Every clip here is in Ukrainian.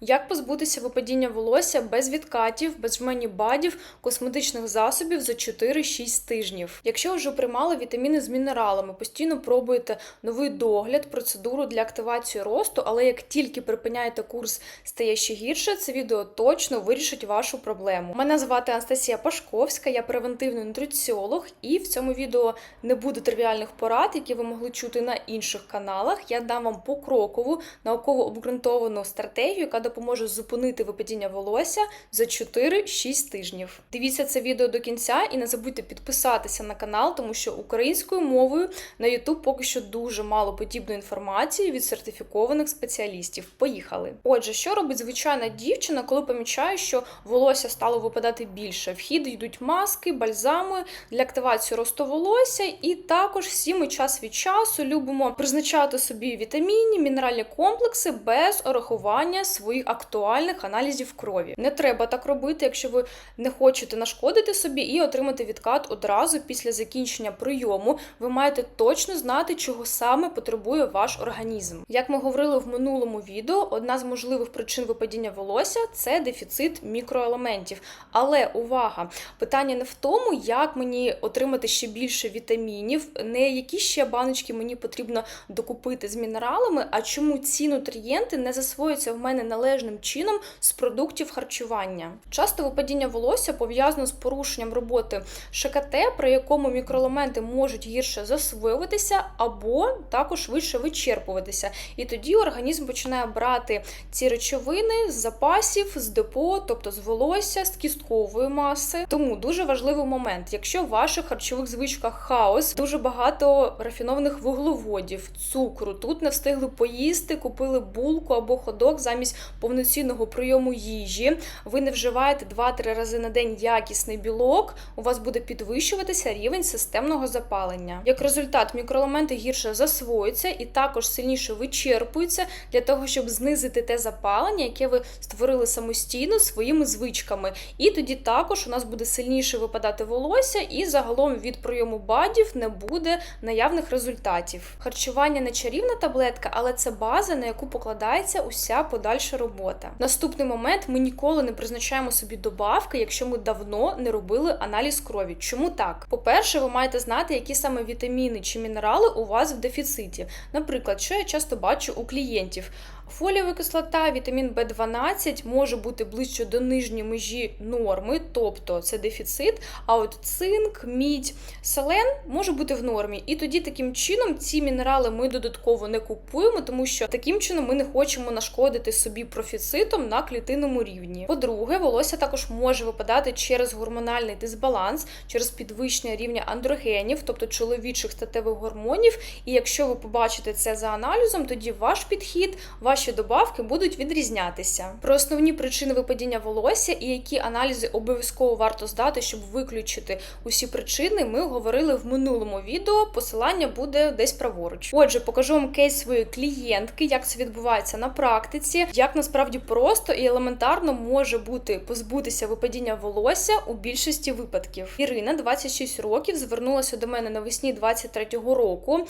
Як позбутися випадіння волосся без відкатів, без жмені бадів, косметичних засобів за 4-6 тижнів? Якщо вже приймали вітаміни з мінералами, постійно пробуєте новий догляд, процедуру для активації росту, але як тільки припиняєте курс, стає ще гірше, це відео точно вирішить вашу проблему. Мене звати Анастасія Пашковська, я превентивний нутриціолог, і в цьому відео не буде тривіальних порад, які ви могли чути на інших каналах. Я дам вам покрокову науково обґрунтовану стратегію, яка допоможе зупинити випадіння волосся за 4-6 тижнів. Дивіться це відео до кінця і не забудьте підписатися на канал, тому що українською мовою на YouTube поки що дуже мало подібної інформації від сертифікованих спеціалістів. Поїхали. Отже, що робить звичайна дівчина, коли помічає, що волосся стало випадати більше? В хід йдуть маски, бальзами для активації росту волосся, і також всі ми час від часу любимо призначати собі вітамінні, мінеральні комплекси без урахування своїх актуальних аналізів крові. Не треба так робити, якщо ви не хочете нашкодити собі і отримати відкат одразу після закінчення прийому. Ви маєте точно знати, чого саме потребує ваш організм. Як ми говорили в минулому відео, одна з можливих причин випадіння волосся це дефіцит мікроелементів. Але увага! Питання не в тому, як мені отримати ще більше вітамінів, не які ще баночки мені потрібно докупити з мінералами, а чому ці нутрієнти не засвоюються в мене належним чином з продуктів харчування. Часто випадіння волосся пов'язано з порушенням роботи ШКТ, при якому мікроелементи можуть гірше засвоюватися або також швидше вичерпуватися. І тоді організм починає брати ці речовини з запасів, з депо, тобто з волосся, з кісткової маси. Тому дуже важливий момент, якщо в ваших харчових звичках хаос, дуже багато рафінованих вуглеводів, цукру, тут не встигли поїсти, купили булку або ходок замість повноцінного прийому їжі. Ви не вживаєте 2-3 рази на день якісний білок, у вас буде підвищуватися рівень системного запалення. Як результат, мікроелементи гірше засвоюються і також сильніше вичерпуються для того, щоб знизити те запалення, яке ви створили самостійно своїми звичками. І тоді також у нас буде сильніше випадати волосся, і загалом від прийому бадів не буде наявних результатів. Харчування не чарівна таблетка, але це база, на яку покладається уся подальша робота. Наступний момент ми ніколи не призначаємо собі добавки, якщо ми давно не робили аналіз крові. Чому так? По-перше, ви маєте знати, які саме вітаміни чи мінерали у вас в дефіциті. Наприклад, що я часто бачу у клієнтів. Фолієва кислота, вітамін В12 може бути ближче до нижньої межі норми, тобто це дефіцит. А от цинк, мідь, селен може бути в нормі. І тоді таким чином ці мінерали ми додатково не купуємо, тому що таким чином ми не хочемо нашкодити собі профіцитом на клітинному рівні. По-друге, волосся також може випадати через гормональний дисбаланс, через підвищення рівня андрогенів, тобто чоловічих статевих гормонів. І якщо ви побачите це за аналізом, тоді ваш підхід, ваші добавки будуть відрізнятися. Про основні причини випадіння волосся і які аналізи обов'язково варто здати, щоб виключити усі причини, ми говорили в минулому відео. Посилання буде десь праворуч. Отже, покажу вам кейс своєї клієнтки, як це відбувається на практиці, як насправді просто і елементарно може бути позбутися випадіння волосся у більшості випадків. Ірина, 26 років, звернулася до мене навесні 23-го року.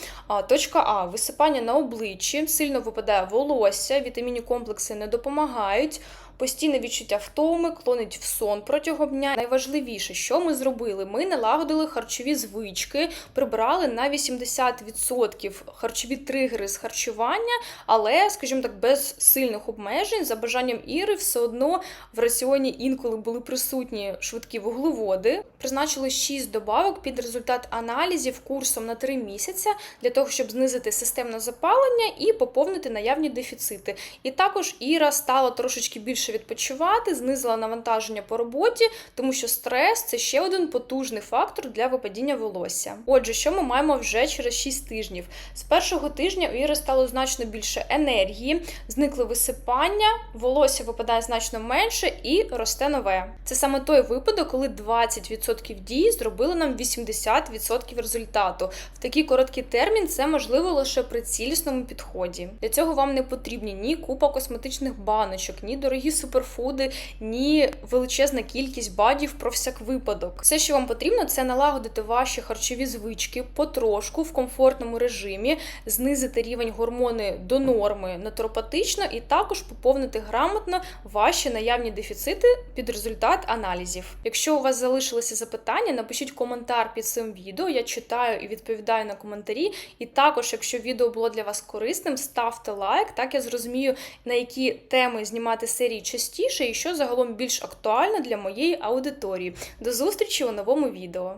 Точка А висипання на обличчі, сильно випадає волосся, вітамінні комплекси не допомагають. Постійне відчуття втоми, клонить в сон протягом дня. Найважливіше, що ми зробили, ми налагодили харчові звички, прибрали на 80% харчові тригери з харчування, але, скажімо так, без сильних обмежень, за бажанням Іри, все одно в раціоні інколи були присутні швидкі вуглеводи. Призначили 6 добавок під результат аналізів курсом на 3 місяці для того, щоб знизити системне запалення і поповнити наявні дефіцити. І також Іра стала трошечки більше відпочивати, знизила навантаження по роботі, тому що стрес це ще один потужний фактор для випадіння волосся. Отже, що ми маємо вже через 6 тижнів? З першого тижня у Іри стало значно більше енергії, зникли висипання, волосся випадає значно менше і росте нове. Це саме той випадок, коли 20% дій зробили нам 80% результату. В такий короткий термін це можливо лише при цілісному підході. Для цього вам не потрібні ні купа косметичних баночок, ні дорогі суперфуди, ні величезна кількість бадів про всяк випадок. Все, що вам потрібно, це налагодити ваші харчові звички потрошку в комфортному режимі, знизити рівень гормони до норми натуропатично і також поповнити грамотно ваші наявні дефіцити під результат аналізів. Якщо у вас залишилися запитання, напишіть коментар під цим відео. Я читаю і відповідаю на коментарі. І також, якщо відео було для вас корисним, ставте лайк. Так я зрозумію, на які теми знімати серії частіше і що загалом більш актуально для моєї аудиторії. До зустрічі у новому відео.